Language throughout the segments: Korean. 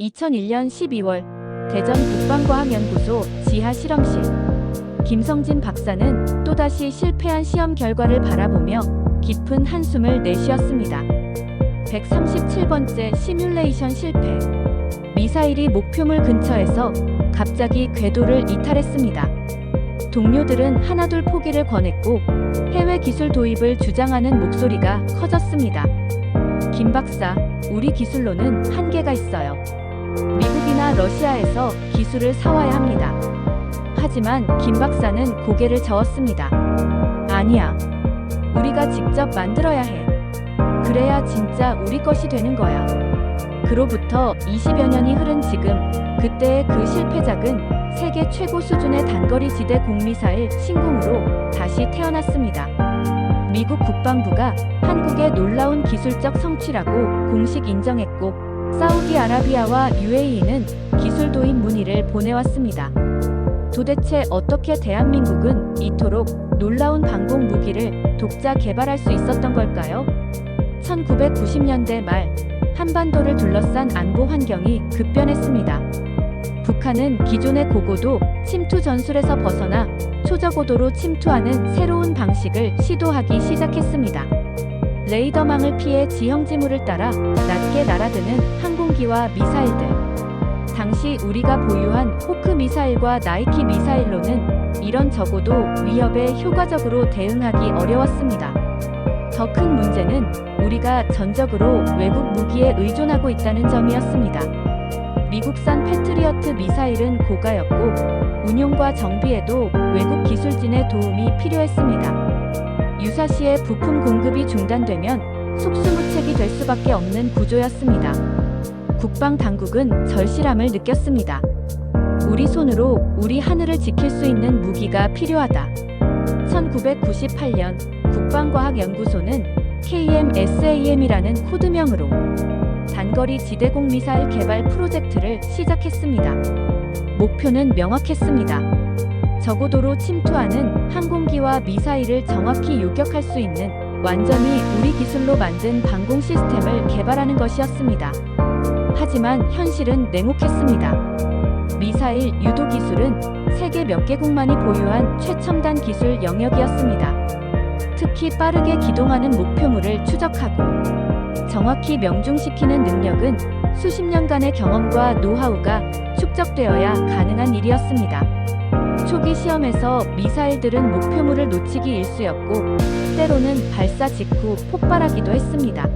2001년 12월 대전 국방과학연구소 지하 실험실 김성진 박사는 또다시 실패한 시험 결과를 바라보며 깊은 한숨을 내쉬었습니다. 137번째 시뮬레이션 실패. 미사일이 목표물 근처에서 갑자기 궤도를 이탈했습니다. 동료들은 하나둘 포기를 권했고 해외 기술 도입을 주장하는 목소리가 커졌습니다. 김 박사, 우리 기술로는 한계가 있어요. 미국이나 러시아에서 기술을 사와야 합니다. 하지만 김 박사는 고개를 저었습니다. 아니야. 우리가 직접 만들어야 해. 그래야 진짜 우리 것이 되는 거야. 그로부터 20여 년이 흐른 지금, 그때의 그 실패작은 세계 최고 수준의 단거리 지대 공미사일 신궁으로 다시 태어났습니다. 미국 국방부가 한국의 놀라운 기술적 성취라고 공식 인정했고, 사우디아라비아와 UAE는 기술 도입 문의를 보내왔습니다. 도대체 어떻게 대한민국은 이토록 놀라운 방공 무기를 독자 개발할 수 있었던 걸까요? 1990년대 말 한반도를 둘러싼 안보 환경이 급변했습니다. 북한은 기존의 고고도 침투 전술에서 벗어나 초저고도로 침투하는 새로운 방식을 시도하기 시작했습니다. 레이더망을 피해 지형지물을 따라 낮게 날아드는 항공기와 미사일들. 당시 우리가 보유한 호크 미사일과 나이키 미사일로는 이런 적어도 위협에 효과적으로 대응하기 어려웠습니다. 더 큰 문제는 우리가 전적으로 외국 무기에 의존하고 있다는 점이었습니다. 미국산 패트리어트 미사일은 고가였고 운용과 정비에도 외국 기술진의 도움이 필요했습니다. 유사시에 부품 공급이 중단되면 속수무책이 될 수밖에 없는 구조였습니다. 국방 당국은 절실함을 느꼈습니다. 우리 손으로 우리 하늘을 지킬 수 있는 무기가 필요하다. 1998년 국방과학연구소는 KMSAM이라는 코드명으로 단거리 지대공 미사일 개발 프로젝트를 시작했습니다. 목표는 명확했습니다. 저고도로 침투하는 항공기와 미사일을 정확히 요격할 수 있는 완전히 우리 기술로 만든 방공 시스템을 개발하는 것이었습니다. 하지만 현실은 냉혹했습니다. 미사일 유도 기술은 세계 몇 개국만이 보유한 최첨단 기술 영역이었습니다. 특히 빠르게 기동하는 목표물을 추적하고 정확히 명중시키는 능력은 수십 년간의 경험과 노하우가 축적되어야 가능한 일이었습니다. 초기 시험에서 미사일들은 목표물을 놓치기 일쑤였고 때로는 발사 직후 폭발하기도 했습니다.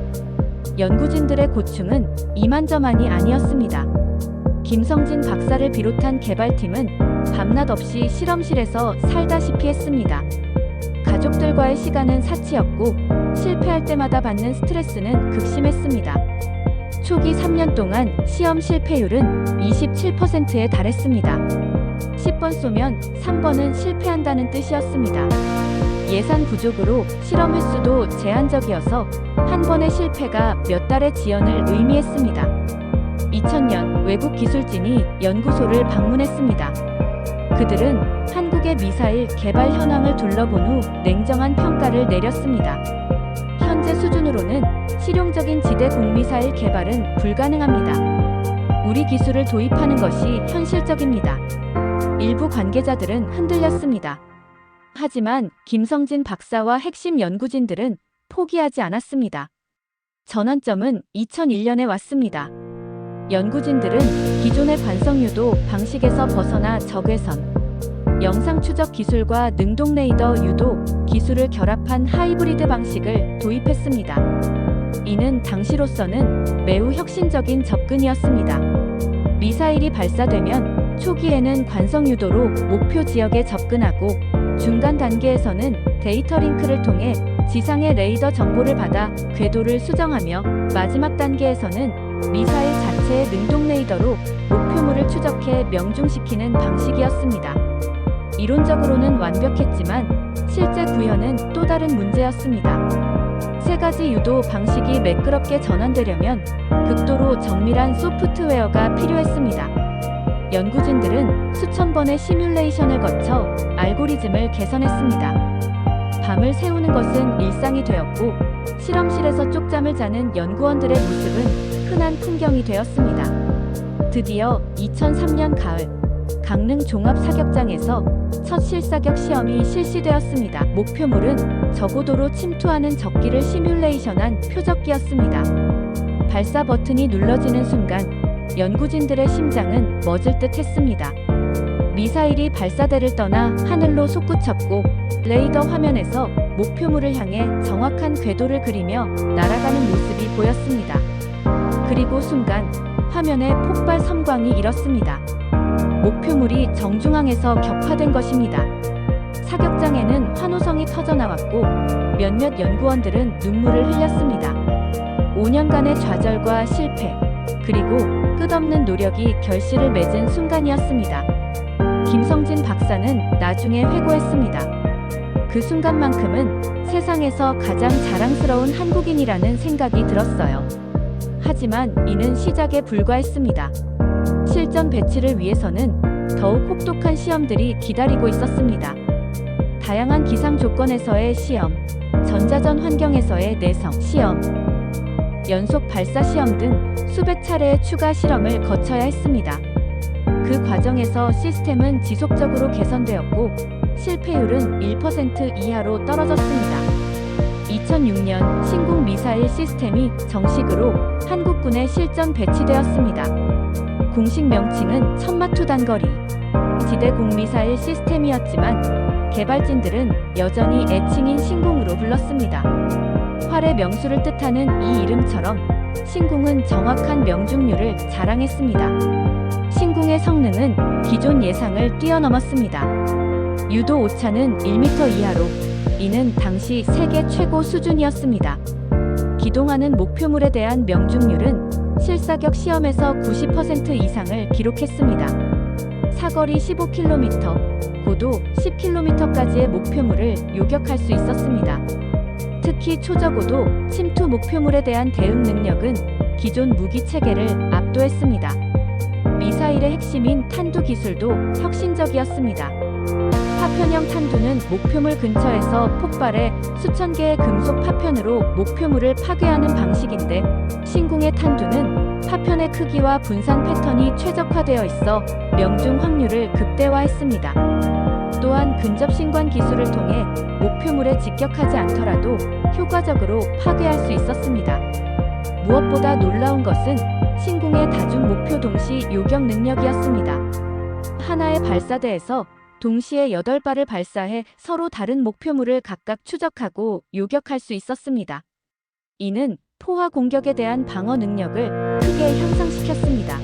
연구진들의 고충은 이만저만이 아니었습니다. 김성진 박사를 비롯한 개발팀은 밤낮 없이 실험실에서 살다시피 했습니다. 가족들과의 시간은 사치였고 실패할 때마다 받는 스트레스는 극심했습니다. 초기 3년 동안 시험 실패율은 27%에 달했습니다. 10번 쏘면 3번은 실패한다는 뜻이었습니다. 예산 부족으로 실험 횟수도 제한적이어서 한 번의 실패가 몇 달의 지연을 의미했습니다. 2000년 외국 기술진이 연구소를 방문했습니다. 그들은 한국의 미사일 개발 현황을 둘러본 후 냉정한 평가를 내렸습니다. 현재 수준으로는 실용적인 지대 공미사일 개발은 불가능합니다. 우리 기술을 도입하는 것이 현실적입니다. 일부 관계자들은 흔들렸습니다. 하지만 김성진 박사와 핵심 연구진들은 포기하지 않았습니다. 전환점은 2001년에 왔습니다. 연구진들은 기존의 관성유도 방식에서 벗어나 적외선, 영상 추적 기술과 능동 레이더 유도 기술을 결합한 하이브리드 방식을 도입했습니다. 이는 당시로서는 매우 혁신적인 접근이었습니다. 미사일이 발사되면 초기에는 관성 유도로 목표 지역에 접근하고 중간 단계에서는 데이터 링크를 통해 지상의 레이더 정보를 받아 궤도를 수정하며 마지막 단계에서는 미사일 자체의 능동 레이더로 목표물을 추적해 명중시키는 방식이었습니다. 이론적으로는 완벽했지만 실제 구현은 또 다른 문제였습니다. 세 가지 유도 방식이 매끄럽게 전환되려면 극도로 정밀한 소프트웨어가 필요했습니다. 연구진들은 수천 번의 시뮬레이션을 거쳐 알고리즘을 개선했습니다. 밤을 새우는 것은 일상이 되었고 실험실에서 쪽잠을 자는 연구원들의 모습은 흔한 풍경이 되었습니다. 드디어 2003년 가을 강릉 종합사격장에서 첫 실사격 시험이 실시되었습니다. 목표물은 저고도로 침투하는 적기를 시뮬레이션한 표적기였습니다. 발사 버튼이 눌러지는 순간 연구진들의 심장은 멎을 듯 했습니다. 미사일이 발사대를 떠나 하늘로 솟구쳤고 레이더 화면에서 목표물을 향해 정확한 궤도를 그리며 날아가는 모습이 보였습니다. 그리고 순간 화면에 폭발 섬광이 일었습니다. 목표물이 정중앙에서 격파된 것입니다. 사격장에는 환호성이 터져나왔고 몇몇 연구원들은 눈물을 흘렸습니다. 5년간의 좌절과 실패, 그리고 끝없는 노력이 결실을 맺은 순간이었습니다. 김성진 박사는 나중에 회고했습니다. 그 순간만큼은 세상에서 가장 자랑스러운 한국인이라는 생각이 들었어요. 하지만 이는 시작에 불과했습니다. 실전 배치를 위해서는 더욱 혹독한 시험들이 기다리고 있었습니다. 다양한 기상 조건에서의 시험, 전자전 환경에서의 내성 시험, 연속 발사 시험 등 수백 차례의 추가 실험을 거쳐야 했습니다. 그 과정에서 시스템은 지속적으로 개선되었고 실패율은 1% 이하로 떨어졌습니다. 2006년 신궁 미사일 시스템이 정식으로 한국군에 실전 배치되었습니다. 공식 명칭은 천마투 단거리 지대 공 미사일 시스템이었지만 개발진들은 여전히 애칭인 신궁으로 불렀습니다. 활의 명수를 뜻하는 이 이름처럼 신궁은 정확한 명중률을 자랑했습니다. 신궁의 성능은 기존 예상을 뛰어넘었습니다. 유도 오차는 1m 이하로 이는 당시 세계 최고 수준이었습니다. 기동하는 목표물에 대한 명중률은 실사격 시험에서 90% 이상을 기록했습니다. 사거리 15km, 고도 10km까지의 목표물을 요격할 수 있었습니다. 특히 초저고도 침투 목표물에 대한 대응 능력은 기존 무기 체계를 압도했습니다. 미사일의 핵심인 탄두 기술도 혁신적이었습니다. 파편형 탄두는 목표물 근처에서 폭발해 수천 개의 금속 파편으로 목표물을 파괴하는 방식인데 신궁의 탄두는 파편의 크기와 분산 패턴이 최적화되어 있어 명중 확률을 극대화했습니다. 또한 근접 신관 기술을 통해 목표물에 직격하지 않더라도 효과적으로 파괴할 수 있었습니다. 무엇보다 놀라운 것은 신궁의 다중 목표 동시 요격 능력이었습니다. 하나의 발사대에서 동시에 8발을 발사해 서로 다른 목표물을 각각 추적하고 요격할 수 있었습니다. 이는 포화 공격에 대한 방어 능력을 크게 향상시켰습니다.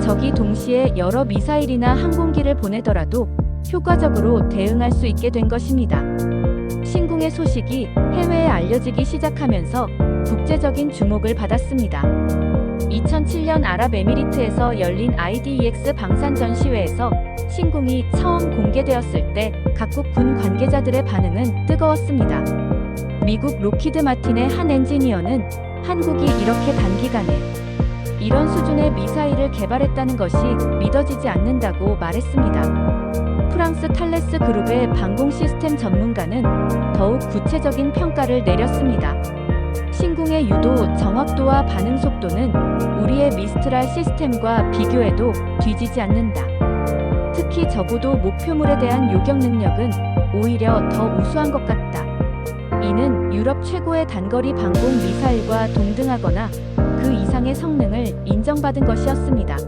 적이 동시에 여러 미사일이나 항공기를 보내더라도 효과적으로 대응할 수 있게 된 것입니다. 신궁의 소식이 해외에 알려지기 시작하면서 국제적인 주목을 받았습니다. 2007년 아랍에미리트에서 열린 IDEX 방산 전시회에서 신궁이 처음 공개되었을 때 각국 군 관계자들의 반응은 뜨거웠습니다. 미국 로키드 마틴의 한 엔지니어는 한국이 이렇게 단기간에 이런 수준의 미사일을 개발했다는 것이 믿어지지 않는다고 말했습니다. 프랑스 탈레스 그룹의 방공 시스템 전문가는 더욱 구체적인 평가를 내렸습니다. 신궁의 유도, 정확도와 반응 속도는 우리의 미스트랄 시스템과 비교해도 뒤지지 않는다. 특히 적어도 목표물에 대한 요격 능력은 오히려 더 우수한 것 같다. 이는 유럽 최고의 단거리 방공 미사일과 동등하거나 그 이상의 성능을 인정받은 것이었습니다.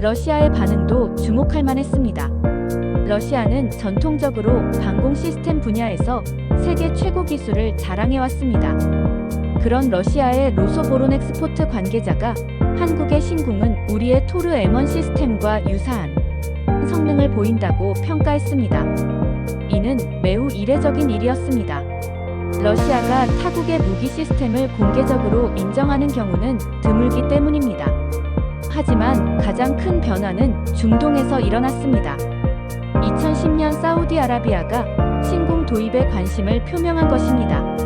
러시아의 반응도 주목할 만했습니다. 러시아는 전통적으로 방공 시스템 분야에서 세계 최고 기술을 자랑해왔습니다. 그런 러시아의 로소보론 엑스포트 관계자가 한국의 신궁은 우리의 토르 M1 시스템과 유사한 성능을 보인다고 평가했습니다. 이는 매우 이례적인 일이었습니다. 러시아가 타국의 무기 시스템을 공개적으로 인정하는 경우는 드물기 때문입니다. 하지만 가장 큰 변화는 중동에서 일어났습니다. 2010년 사우디아라비아가 신궁 도입에 관심을 표명한 것입니다.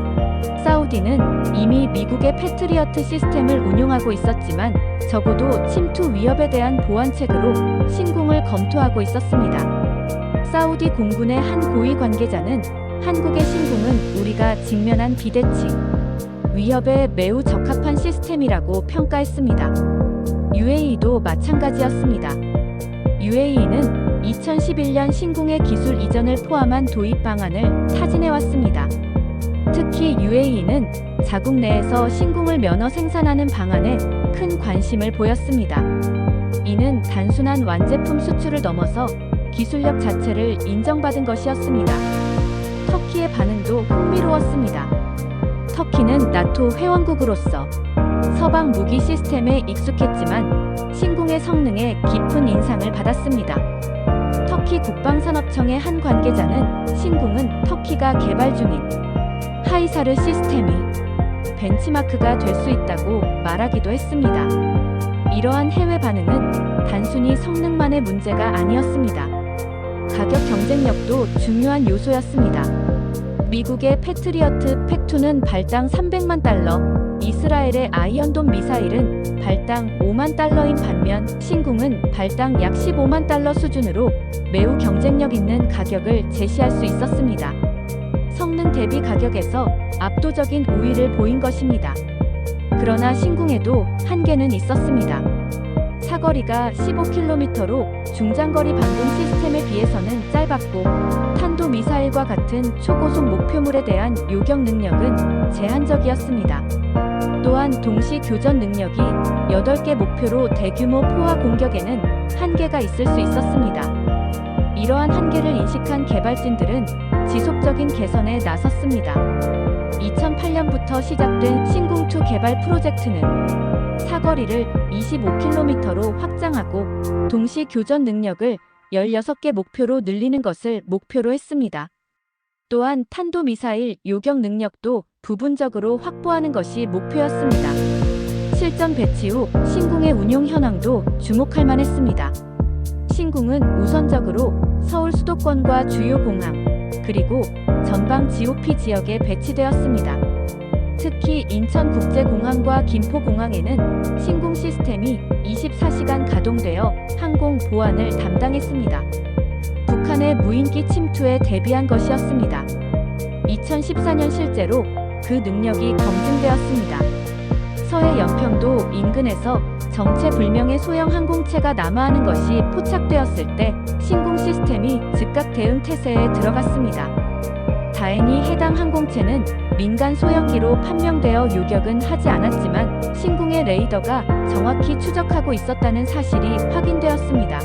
사우디는 이미 미국의 패트리어트 시스템을 운용하고 있었지만 적어도 침투 위협에 대한 보완책으로 신궁을 검토하고 있었습니다. 사우디 공군의 한 고위 관계자는 한국의 신궁은 우리가 직면한 비대칭 위협에 매우 적합한 시스템이라고 평가했습니다. UAE도 마찬가지였습니다. UAE는 2011년 신궁의 기술 이전을 포함한 도입 방안을 타진해 왔습니다. 특히 UAE는 자국 내에서 신궁을 면허 생산하는 방안에 큰 관심을 보였습니다. 이는 단순한 완제품 수출을 넘어서 기술력 자체를 인정받은 것이었습니다. 터키의 반응도 흥미로웠습니다. 터키는 나토 회원국으로서 서방 무기 시스템에 익숙했지만 신궁의 성능에 깊은 인상을 받았습니다. 터키 국방산업청의 한 관계자는 신궁은 터키가 개발 중인 하이사르 시스템이 벤치마크가 될 수 있다고 말하기도 했습니다. 이러한 해외 반응은 단순히 성능만의 문제가 아니었습니다. 가격 경쟁력도 중요한 요소였습니다. 미국의 패트리어트 팩2는 발당 300만 달러, 이스라엘의 아이언돔 미사일은 발당 5만 달러인 반면 신궁은 발당 약 15만 달러 수준으로 매우 경쟁력 있는 가격을 제시할 수 있었습니다. 성능 대비 가격에서 압도적인 우위를 보인 것입니다. 그러나 신궁에도 한계는 있었습니다. 사거리가 15km로 중장거리 방공 시스템에 비해서는 짧았고 탄도 미사일과 같은 초고속 목표물에 대한 요격 능력은 제한적이었습니다. 또한 동시 교전 능력이 8개 목표로 대규모 포화 공격에는 한계가 있을 수 있었습니다. 이러한 한계를 인식한 개발진들은 지속적인 개선에 나섰습니다. 2008년부터 시작된 신궁2 개발 프로젝트는 사거리를 25km로 확장하고 동시 교전 능력을 16개 목표로 늘리는 것을 목표로 했습니다. 또한 탄도미사일 요격 능력도 부분적으로 확보하는 것이 목표였습니다. 실전 배치 후 신궁의 운용 현황도 주목할 만했습니다. 신궁은 우선적으로 서울 수도권과 주요 공항, 그리고 전방 GOP 지역에 배치되었습니다. 특히 인천국제공항과 김포공항에는 신궁 시스템이 24시간 가동되어 항공 보안을 담당했습니다. 북한의 무인기 침투에 대비한 것이었습니다. 2014년 실제로 그 능력이 검증되었습니다. 서해 연평도 인근에서 정체불명의 소형 항공체가 남하하는 것이 포착되었을 때 신궁 시스템이 즉각 대응 태세에 들어갔습니다. 다행히 해당 항공체는 민간 소형기로 판명되어 요격은 하지 않았지만 신궁의 레이더가 정확히 추적하고 있었다는 사실이 확인되었습니다.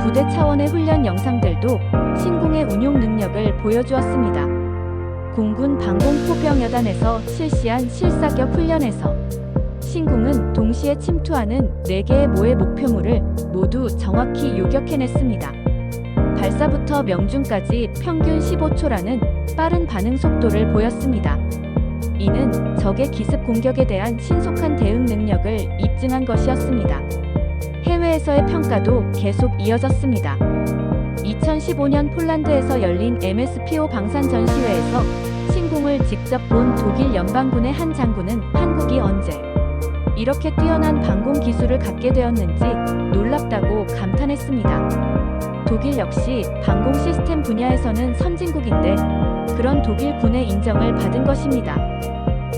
부대 차원의 훈련 영상들도 신궁의 운용 능력을 보여주었습니다. 공군 방공포병여단에서 실시한 실사격 훈련에서 신궁은 동시에 침투하는 4개의 모의 목표물을 모두 정확히 요격해냈습니다. 발사부터 명중까지 평균 15초라는 빠른 반응 속도를 보였습니다. 이는 적의 기습 공격에 대한 신속한 대응 능력을 입증한 것이었습니다. 해외에서의 평가도 계속 이어졌습니다. 2015년 폴란드에서 열린 MSPO 방산 전시회에서 신궁을 직접 본 독일 연방군의 한 장군은 한국이 언제 이렇게 뛰어난 방공 기술을 갖게 되었는지 놀랍다고 감탄했습니다. 독일 역시 방공 시스템 분야에서는 선진국인데 그런 독일 군의 인정을 받은 것입니다.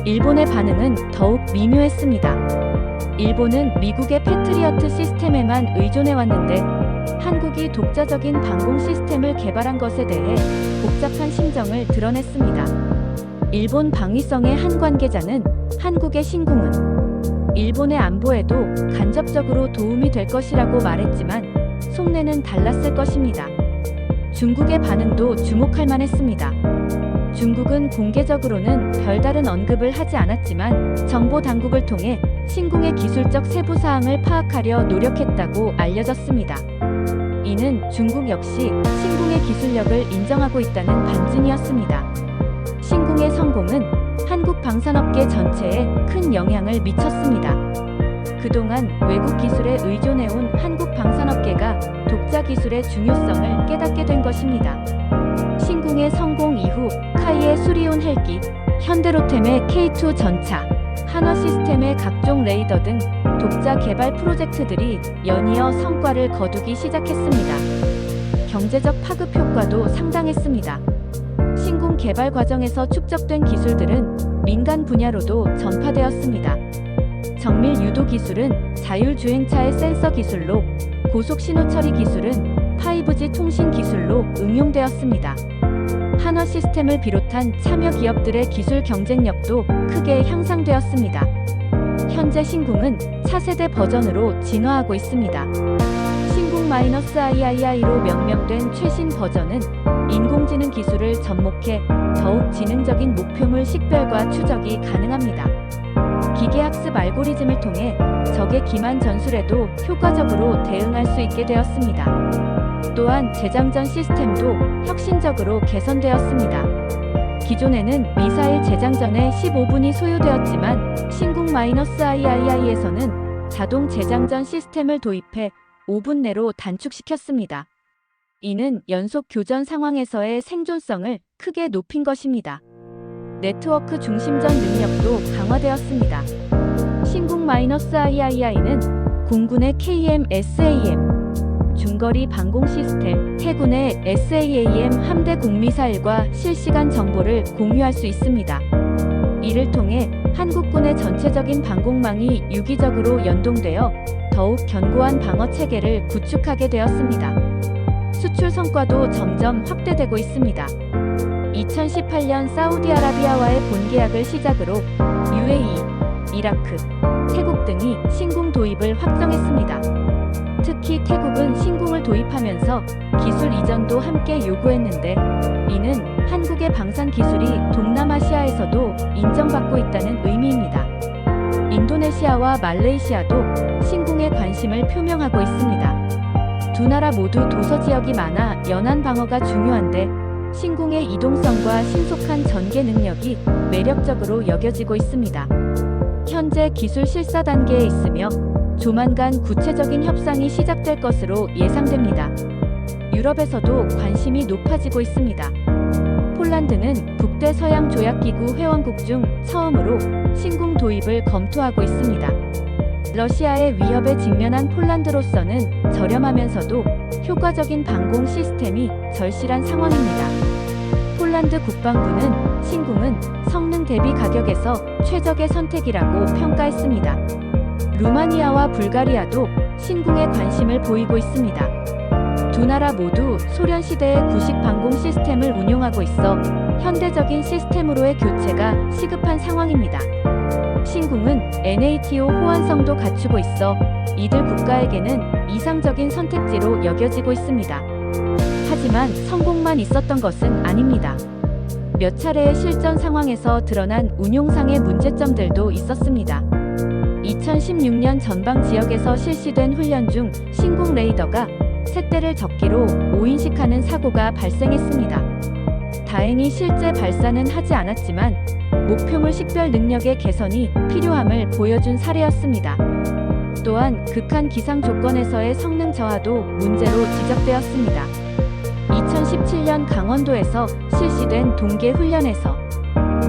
일본의 반응은 더욱 미묘했습니다. 일본은 미국의 패트리어트 시스템에만 의존해 왔는데 한국이 독자적인 방공 시스템을 개발한 것에 대해 복잡한 심정을 드러냈습니다. 일본 방위성의 한 관계자는 한국의 신궁은 일본의 안보에도 간접적으로 도움이 될 것이라고 말했지만 속내는 달랐을 것입니다. 중국의 반응도 주목할 만했습니다. 중국은 공개적으로는 별다른 언급을 하지 않았지만 정보 당국을 통해 신궁의 기술적 세부 사항을 파악하려 노력했다고 알려졌습니다. 이는 중국 역시 신궁의 기술력을 인정하고 있다는 반증이었습니다. 신궁의 성공은 한국 방산업계 전체에 큰 영향을 미쳤습니다. 그동안 외국 기술에 의존해온 한국 방산업계가 독자 기술의 중요성을 깨닫게 된 것입니다. 신궁의 성공 이후 카이의 수리온 헬기, 현대로템의 K2 전차, 한화 시스템의 각종 레이더 등 독자 개발 프로젝트들이 연이어 성과를 거두기 시작했습니다. 경제적 파급 효과도 상당했습니다. 신궁 개발 과정에서 축적된 기술들은 민간 분야로도 전파되었습니다. 정밀 유도 기술은 자율주행차의 센서 기술로, 고속 신호 처리 기술은 5G 통신 기술로 응용되었습니다. 한화 시스템을 비롯한 참여 기업들의 기술 경쟁력도 크게 향상되었습니다. 현재 신궁은 차세대 버전으로 진화하고 있습니다. 신궁 -III로 명명된 최신 버전은 인공지능 기술을 접목해 더욱 지능적인 목표물 식별과 추적이 가능합니다. 기계학습 알고리즘을 통해 적의 기만 전술에도 효과적으로 대응할 수 있게 되었습니다. 또한 재장전 시스템도 혁신적으로 개선되었습니다. 기존에는 미사일 재장전에 15분이 소요되었지만 신궁 -III에서는 자동 재장전 시스템을 도입해 5분 내로 단축시켰습니다. 이는 연속 교전 상황에서의 생존성을 크게 높인 것입니다. 네트워크 중심전 능력도 강화되었습니다. 신궁 -III는 공군의 KM-SAM, 중거리 방공 시스템, 해군의 SAAM 함대 공미사일과 실시간 정보를 공유할 수 있습니다. 이를 통해 한국군의 전체적인 방공망이 유기적으로 연동되어 더욱 견고한 방어 체계를 구축하게 되었습니다. 수출 성과도 점점 확대되고 있습니다. 2018년 사우디아라비아와의 본계약을 시작으로 UAE, 이라크, 태국 등이 신궁 도입을 확정했습니다. 특히 태국 은 신궁을 도입하면서 기술 이전도 함께 요구했는데 이는 한국의 방산 기술이 동남아시아에서도 인정받고 있다는 의미입니다. 인도네시아와 말레이시아도 신궁에 관심을 표명하고 있습니다. 두 나라 모두 도서 지역이 많아 연안 방어가 중요한데 신궁의 이동성과 신속한 전개 능력이 매력적으로 여겨지고 있습니다. 현재 기술 실사 단계에 있으며 조만간 구체적인 협상이 시작될 것으로 예상됩니다. 유럽에서도 관심이 높아지고 있습니다. 폴란드는 북대 서양 조약기구 회원국 중 처음으로 신궁 도입을 검토하고 있습니다. 러시아의 위협에 직면한 폴란드로서는 저렴하면서도 효과적인 방공 시스템이 절실한 상황입니다. 폴란드 국방부는 신궁은 성능 대비 가격에서 최적의 선택이라고 평가했습니다. 루마니아와 불가리아도 신궁에 관심을 보이고 있습니다. 두 나라 모두 소련 시대의 구식 방공 시스템을 운용하고 있어 현대적인 시스템으로의 교체가 시급한 상황입니다. 신궁은 NATO 호환성도 갖추고 있어 이들 국가에게는 이상적인 선택지로 여겨지고 있습니다. 하지만 성공만 있었던 것은 아닙니다. 몇 차례의 실전 상황에서 드러난 운용상의 문제점들도 있었습니다. 2016년 전방 지역에서 실시된 훈련 중 신궁 레이더가 새대를 적기로 5인식하는 사고가 발생했습니다. 다행히 실제 발사는 하지 않았지만 목표물 식별 능력의 개선이 필요함을 보여준 사례였습니다. 또한 극한 기상 조건에서의 성능 저하도 문제로 지적되었습니다. 2017년 강원도에서 실시된 동계 훈련에서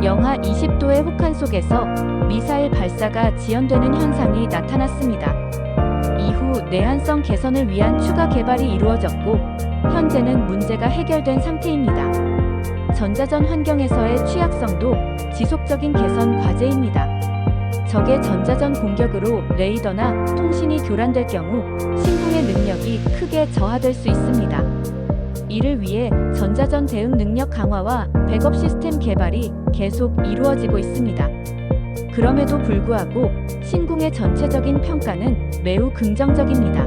영하 20도의 혹한 속에서 미사일 발사가 지연되는 현상이 나타났습니다. 이후 내한성 개선을 위한 추가 개발이 이루어졌고 현재는 문제가 해결된 상태입니다. 전자전 환경에서의 취약성도 지속적인 개선 과제입니다. 적의 전자전 공격으로 레이더나 통신이 교란될 경우 신궁의 능력이 크게 저하될 수 있습니다. 이를 위해 전자전 대응 능력 강화와 백업 시스템 개발이 계속 이루어지고 있습니다. 그럼에도 불구하고 신궁의 전체적인 평가는 매우 긍정적입니다.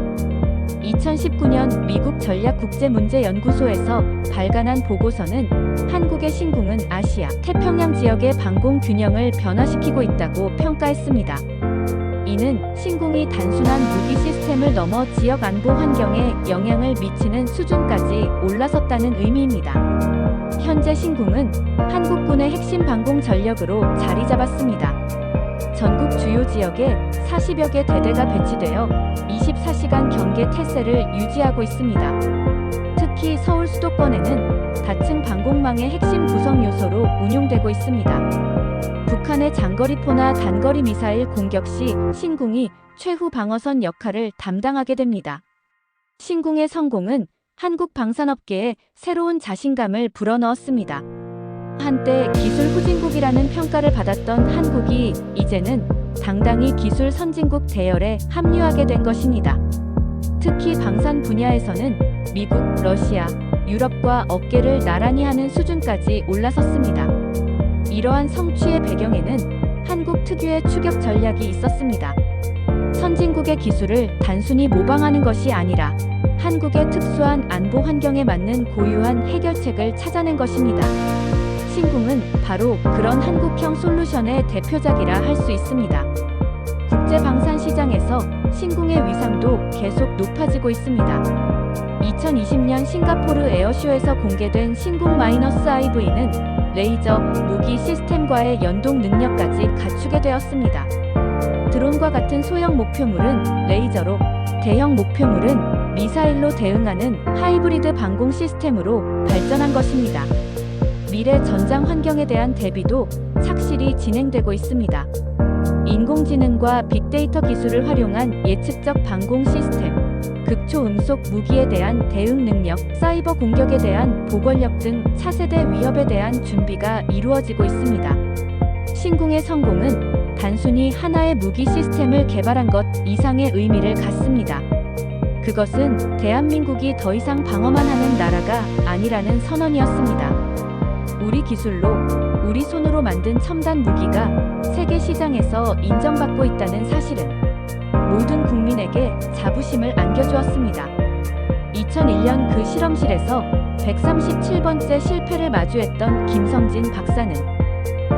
2019년 미국 전략국제문제연구소에서 발간한 보고서는 한국의 신궁은 아시아, 태평양 지역의 방공 균형을 변화시키고 있다고 평가했습니다. 이는 신궁이 단순한 무기 시스템을 넘어 지역 안보 환경에 영향을 미치는 수준까지 올라섰다는 의미입니다. 현재 신궁은 한국군의 핵심 방공 전력으로 자리 잡았습니다. 전국 주요 지역에 40여 개 대대가 배치되어 24시간 경계 태세를 유지하고 있습니다. 특히 서울 수도권에는 다층 방공망의 핵심 구성 요소로 운용되고 있습니다. 북한의 장거리포나 단거리 미사일 공격 시 신궁이 최후 방어선 역할을 담당하게 됩니다. 신궁의 성공은 한국 방산업계에 새로운 자신감을 불어넣었습니다. 한때 기술 후진국이라는 평가를 받았던 한국이 이제는 당당히 기술 선진국 대열에 합류하게 된 것입니다. 특히 방산 분야에서는 미국, 러시아, 유럽과 어깨를 나란히 하는 수준까지 올라섰습니다. 이러한 성취의 배경에는 한국 특유의 추격 전략이 있었습니다. 선진국의 기술을 단순히 모방하는 것이 아니라 한국의 특수한 안보 환경에 맞는 고유한 해결책을 찾아낸 것입니다. 신궁은 바로 그런 한국형 솔루션의 대표작이라 할 수 있습니다. 국제 방산 시장에서 신궁의 위상도 계속 높아지고 있습니다. 2020년 싱가포르 에어쇼에서 공개된 신궁 마이너스 IV는 레이저, 무기 시스템과의 연동 능력까지 갖추게 되었습니다. 드론과 같은 소형 목표물은 레이저로, 대형 목표물은 미사일로 대응하는 하이브리드 방공 시스템으로 발전한 것입니다. 미래 전장 환경에 대한 대비도 착실히 진행되고 있습니다. 인공지능과 빅데이터 기술을 활용한 예측적 방공 시스템, 극초 음속 무기에 대한 대응 능력, 사이버 공격에 대한 보건력 등 차세대 위협에 대한 준비가 이루어지고 있습니다. 신궁의 성공은 단순히 하나의 무기 시스템을 개발한 것 이상의 의미를 갖습니다. 그것은 대한민국이 더 이상 방어만 하는 나라가 아니라는 선언이었습니다. 우리 기술로 우리 손으로 만든 첨단 무기가 세계 시장에서 인정받고 있다는 사실은 모든 국민에게 자부심을 안겨주었습니다. 2001년 그 실험실에서 137번째 실패를 마주했던 김성진 박사는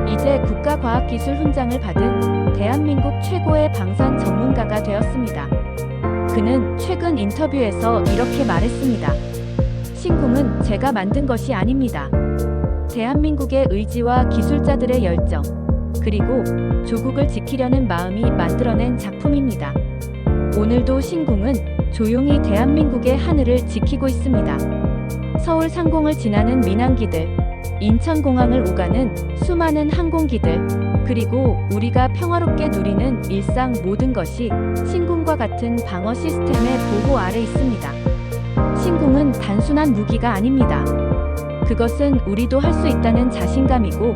이제 국가과학기술 훈장을 받은 대한민국 최고의 방산 전문가가 되었습니다. 그는 최근 인터뷰에서 이렇게 말했습니다. 신궁은 제가 만든 것이 아닙니다. 대한민국의 의지와 기술자들의 열정, 그리고 조국을 지키려는 마음이 만들어낸 작품입니다. 오늘도 신궁은 조용히 대한민국의 하늘을 지키고 있습니다. 서울 상공을 지나는 민항기들, 인천공항을 오가는 수많은 항공기들, 그리고 우리가 평화롭게 누리는 일상 모든 것이 신궁과 같은 방어 시스템의 보호 아래 있습니다. 신궁은 단순한 무기가 아닙니다. 그것은 우리도 할 수 있다는 자신감이고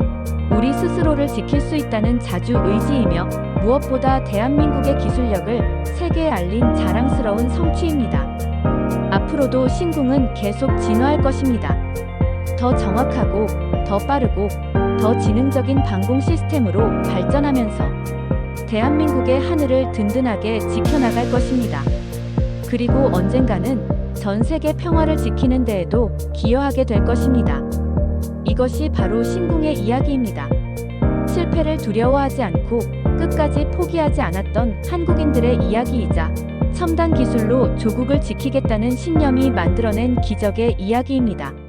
우리 스스로를 지킬 수 있다는 자주 의지이며 무엇보다 대한민국의 기술력을 세계에 알린 자랑스러운 성취입니다. 앞으로도 신궁은 계속 진화할 것입니다. 더 정확하고 더 빠르고 더 지능적인 방공 시스템으로 발전하면서 대한민국의 하늘을 든든하게 지켜나갈 것입니다. 그리고 언젠가는 전 세계 평화를 지키는 데에도 기여하게 될 것입니다. 이것이 바로 신궁의 이야기입니다. 실패를 두려워하지 않고 끝까지 포기하지 않았던 한국인들의 이야기이자 첨단 기술로 조국을 지키겠다는 신념이 만들어낸 기적의 이야기입니다.